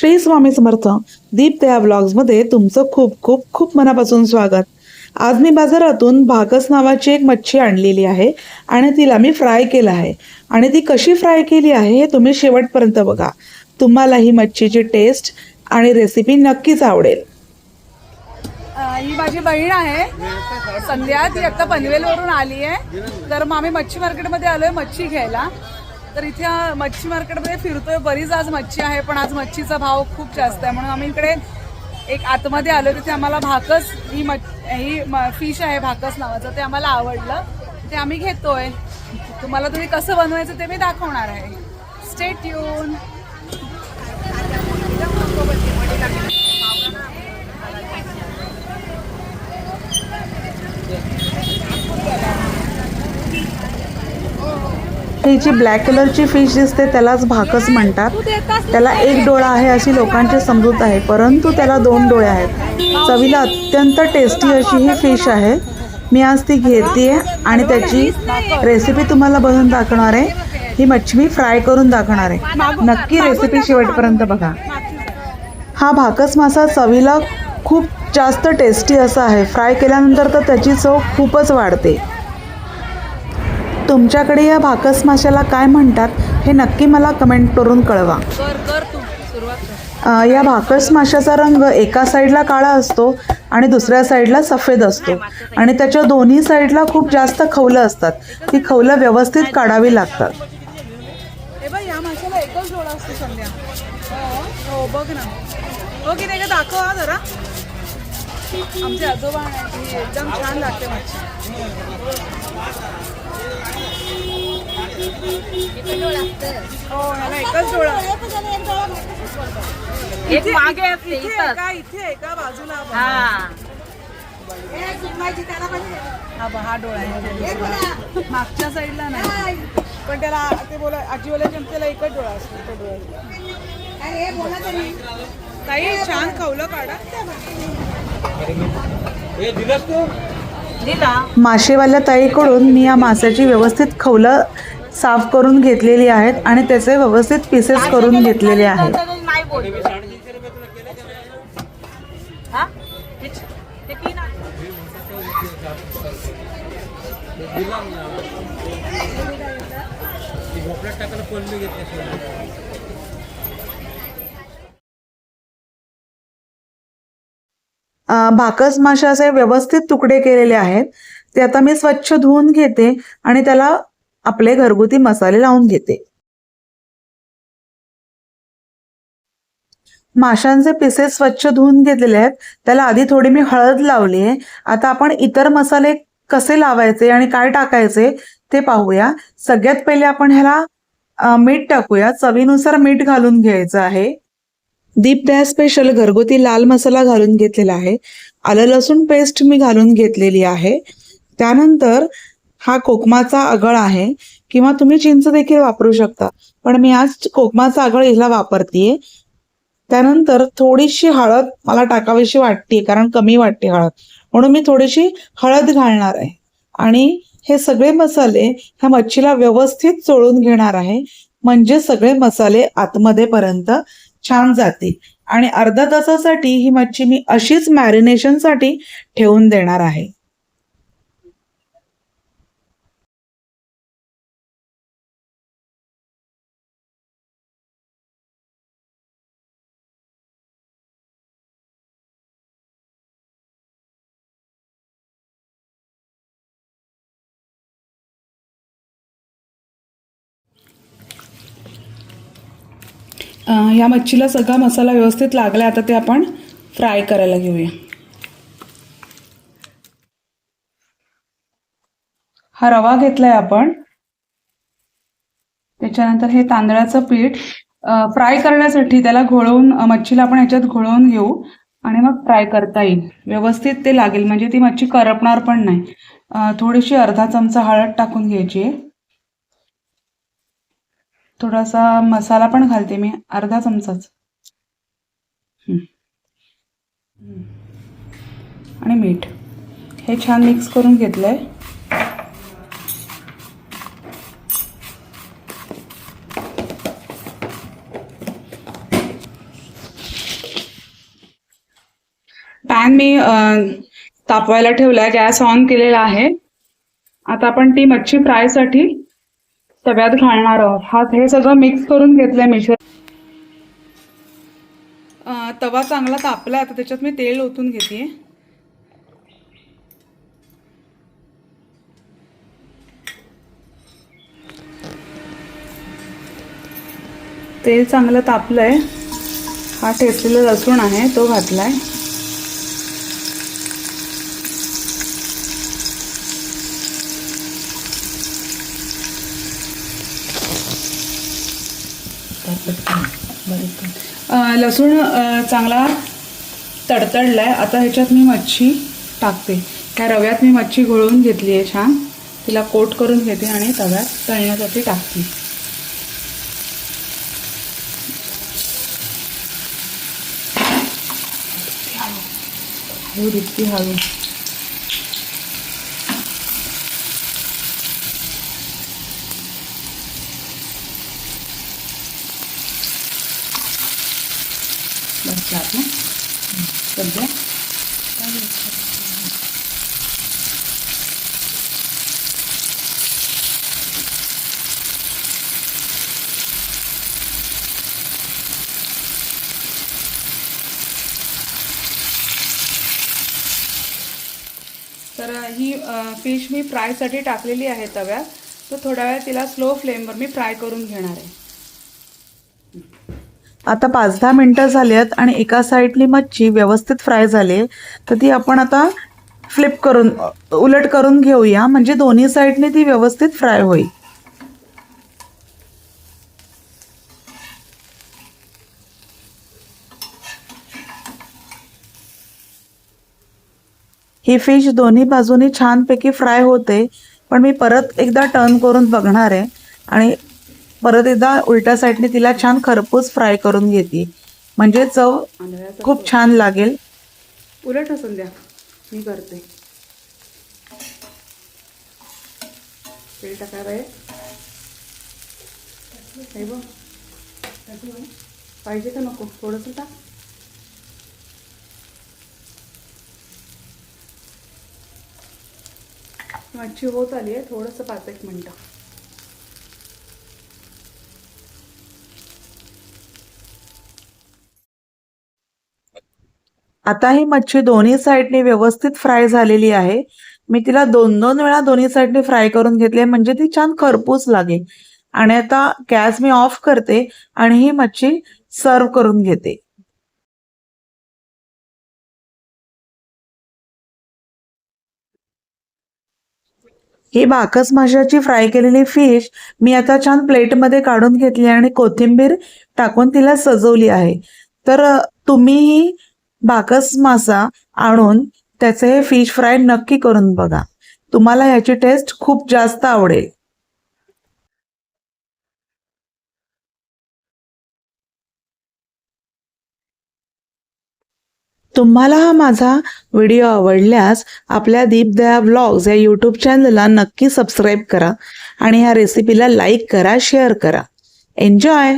श्री स्वामी समर्थ दीप दया ब्लॉग्समध्ये तुमचं खूप खूप खूप मनापासून स्वागत. आज मी बाजारातून भाकस नावाची एक मच्छी आणलेली आहे आणि तिला मी फ्राय केलं आहे. आणि ती कशी फ्राय केली आहे हे तुम्ही शेवटपर्यंत बघा. तुम्हाला ही मच्छीची टेस्ट आणि रेसिपी नक्कीच आवडेल. ही माझी बहीण आहे. संध्या ती आता पनवेलवरून आली आहे. तर मग आम्ही मच्छी मार्केटमध्ये आलोय मच्छी घ्यायला. तर इथे मच्छी मार्केटमध्ये फिरतोय. बरीच आज मच्छी आहे पण आज मच्छीचा भाव खूप जास्त आहे. म्हणून आम्ही इकडे एक आतमध्ये आलो तिथे आम्हाला भाकस ही मच ही फिश आहे भाकस नावाचं. ते आम्हाला आवडलं. ते आम्ही घेतोय. तुम्हाला तुम्ही कसं बनवायचं ते मी दाखवणार आहे. स्टेट येऊन ही जी ब्लॅक कलरची फिश दिसते त्यालाच भाकस म्हणतात. त्याला एक डोळा आहे अशी लोकांची समजूत आहे परंतु त्याला दोन डोळे आहेत. चवीला अत्यंत टेस्टी अशी ही फिश आहे. मी आज ती घेते आणि त्याची रेसिपी तुम्हाला बनवून दाखवणार आहे. ही मच्छी मी फ्राय करून दाखवणार आहे. नक्की रेसिपी शेवटपर्यंत बघा. हा भाकस मासा चवीला खूप जास्त टेस्टी असा आहे. फ्राय केल्यानंतर तर त्याची चव खूपच वाढते. तुमच्याकडे या भाकस माशाला काय म्हणतात हे नक्की मला कमेंट करून कळवा. कर कर तू सुरुवात कर. अ, या भाकस माशाचा रंग एका साईडला काळा असतो आणि दुसऱ्या साईडला सफेद असतो. आणि त्याच्या दोन्ही साईडला खूप जास्त खवलं असतात. ती खवलं व्यवस्थित काढावी लागतात. हे बघ या माशाला एकच डोळा असतो संध्या हो हो बघ ना हो की नाही का दाखव हा जरा आमचे आजोबा आहे ती एकदम छान लागते मच्छी हो ह्याला एकच डोळा एक मागे असते इथे एका इथे एका बाजूला बघ. हा. हा बघ, हा डोळा आहे मागच्या साईडला नाही. पण त्याला ते बोला आजी बोलायचे त्याला एकच डोळा असतो तो डोळा. ताई छान खवलं काढा. दिला. मासेवाल्या ताईकडून मी या माशाची व्यवस्थित खवलं साफ करून घेतलेली आहेत आणि त्याचे व्यवस्थित पीसेस करून घेतलेले आहेत. हा? भाकस माशाचे व्यवस्थित तुकडे केलेले आहेत. ते आता मी स्वच्छ धुवून घेते आणि त्याला आपले घरगुती मसाले लावून घेते. माशांचे पिसेस स्वच्छ धुवून घेतलेले आहेत. त्याला आधी थोडी मी हळद लावली आहे. आता आपण इतर मसाले कसे लावायचे आणि काय टाकायचे ते पाहूया. सगळ्यात पहिले आपण ह्याला मीठ टाकूया. चवीनुसार मीठ घालून घ्यायचं आहे. दीप त्या स्पेशल घरगुती लाल मसाला घालून घेतलेला आहे. आलं लसूण पेस्ट मी घालून घेतलेली आहे. त्यानंतर हा कोकमाचा आगळ आहे किंवा तुम्ही चिंच देखील वापरू शकता. पण मी आज कोकमाचा आगळ हिला वापरतीये. त्यानंतर थोडीशी हळद मला टाकावीशी वाटते कारण कमी वाटते हळद. म्हणून मी थोडीशी हळद घालणार आहे. आणि हे सगळे मसाले ह्या मच्छीला व्यवस्थित चोळून घेणार आहे. म्हणजे सगळे मसाले आतमध्ये पर्यंत छान जातील. आणि अर्धा तासासाठी ही मच्छी मी अशीच मॅरिनेशनसाठी ठेवून देणार आहे. या मच्छीला सगळा मसाला व्यवस्थित लागला आता ते आपण फ्राय करायला घेऊया. हा रवा घेतलाय आपण. त्याच्यानंतर हे तांदळाचं पीठ फ्राय करण्यासाठी त्याला घोळवून मच्छीला आपण ह्याच्यात घोळवून घेऊ आणि मग फ्राय करता येईल. व्यवस्थित ते लागेल म्हणजे ती मच्छी करपणार पण नाही. थोडीशी अर्धा चमचा हळद टाकून घ्यायची आहे. थोडासा मसाला पण घालते मी अर्धा चमचाच. आणि मीठ. हे छान मिक्स करून घेतलंय. पॅन मी तापवायला ठेवलाय गॅस ऑन केलेला आहे. आता आपण ती मच्छी फ्रायसाठी तव्यात घालणार आहोत. हा हे सगळं मिक्स करून घेतलंय मिश्रण तवा चांगला तापला आता त्याच्यात मी तेल ओतून घेते. तेल चांगलं तापलंय. हा ठेचलेला लसूण आहे तो घातलाय. लसूण चांगला तडतडला आहे आता ह्याच्यात मी मच्छी टाकते त्या रव्यात मी मच्छी घोळवून घेतली आहे छान तिला कोट करून घेते आणि तव्यात तळण्यासाठी टाकते हळू रित्ती हळू बस ना सध्या. तर ही फिश मी फ्रायसाठी टाकलेली आहे तव्यात. तर थोड्या वेळ तिला स्लो फ्लेमवर मी फ्राय करून घेणार आहे. आता पाच दहा मिनटं झाल्यात आणि एका साईडनी मच्छी व्यवस्थित फ्राय झाली तर ती आपण आता फ्लिप करून उलट करून घेऊया. म्हणजे दोन्ही साईडने ती व्यवस्थित फ्राय होईल. ही फिश दोन्ही बाजूनी छानपैकी फ्राय होते पण मी परत एकदा टर्न करून बघणार आहे. आणि परत एकदा उलट्या साईडने तिला छान खरपूस फ्राय करून घेते. म्हणजे चव खूप छान लागेल. उलट असून द्या. मी करते. तेल टाकायला आहे बघ. पाहिजे का नको. थोडंसं टाक. मच्छी होत आली आहे थोडंसं पाच एक मिनटं. आता ही मच्छी दोन्ही साईडने व्यवस्थित फ्राय झालेली आहे. मी तिला दोन दोन वेळा दोन्ही साईडने फ्राय करून घेतली म्हणजे ती छान खरपूस लागेल. आणि आता गॅस मी ऑफ करते आणि ही मच्छी सर्व करून घेते. ही बाकस माशाची फ्राय केलेली फिश मी आता छान प्लेटमध्ये काढून घेतली आणि कोथिंबीर टाकून तिला सजवली आहे. तर तुम्हीही बाकस मासा आणून त्याचे हे फिश फ्राय नक्की करून बघा. तुम्हाला ह्याची टेस्ट खूप जास्त आवडेल. तुम्हाला हा माझा व्हिडिओ आवडल्यास आपल्या दीपदया व्लॉग्स या यूट्यूब चॅनलला नक्की सबस्क्राईब करा आणि ह्या रेसिपीला लाईक करा शेअर करा. एन्जॉय